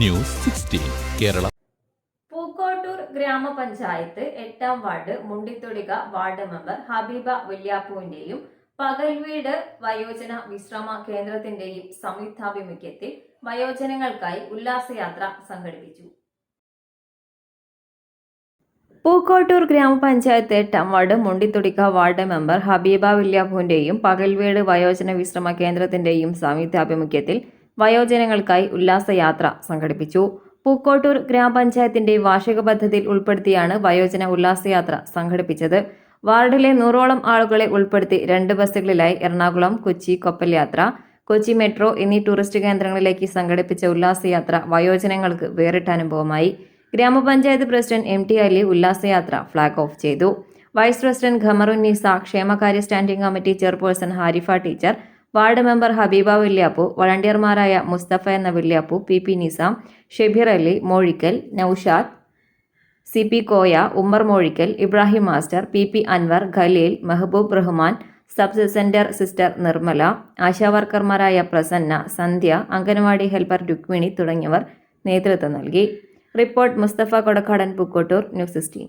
News sixteen Kerala. Pookkottur ഗ്രാമപഞ്ചായത്ത് എട്ടാം ward Mundithodika ward member ഹബീബ വല്യാപ്പുവിന്റെയും പകൽവീട് വയോജന വിശ്രമ കേന്ദ്രത്തിന്റെയും സംയുക്താഭിമുഖ്യത്തിൽ വയോജനങ്ങൾക്കായി ഉല്ലാസയാത്ര സംഘടിപ്പിച്ചു. പൂക്കോട്ടൂർ ഗ്രാമപഞ്ചായത്ത് എട്ടാം വാർഡ് മുണ്ടിത്തുടിക്ക വാർഡ് മെമ്പർ ഹബീബ വില്യാഭുവിന്റെയും പകൽവീട് വയോജന വിശ്രമ കേന്ദ്രത്തിന്റെയും സംയുക്താഭിമുഖ്യത്തിൽ വയോജനങ്ങൾക്കായി ഉല്ലാസയാത്ര സംഘടിപ്പിച്ചു. പൂക്കോട്ടൂർ ഗ്രാമപഞ്ചായത്തിന്റെ വാർഷിക പദ്ധതിയിൽ ഉൾപ്പെടുത്തിയാണ് വയോജന ഉല്ലാസയാത്ര സംഘടിപ്പിച്ചത്. വാർഡിലെ നൂറോളം ആളുകളെ ഉൾപ്പെടുത്തി രണ്ട് ബസ്സുകളിലായി എറണാകുളം കൊച്ചി കൊപ്പൽ യാത്ര. കൊച്ചി മെട്രോ എന്നീ ടൂറിസ്റ്റ് കേന്ദ്രങ്ങളിലേക്ക് സംഘടിപ്പിച്ച ഉല്ലാസയാത്ര വയോജനങ്ങൾക്ക് വേറിട്ട അനുഭവമായി. ഗ്രാമപഞ്ചായത്ത് പ്രസിഡന്റ് എം ടി അലി ഉല്ലാസയാത്ര ഫ്ളാഗ് ഓഫ് ചെയ്തു. വൈസ് പ്രസിഡന്റ് ഖമറുന്നീസ ക്ഷേമകാര്യ standing committee chairperson Harifa teacher ward member Habeeba Villiappu വളണ്ടിയർമാരായ Mustafa എന്ന Villiappu P P Nizam Shebeer Ali Mozhikkal Noushad C P Koya Ummer Mozhikkal Ibrahim master P P Anwar Khaleel Mehaboob Rahman sub centre sister Nirmala ആശാവർക്കർമാരായ Prasanna Sandhya anganwadi helper Rukmini തുടങ്ങിയവർ നേതൃത്വം നൽകി. Report Musthafa Kodakkadan Pukkottur news sixteen.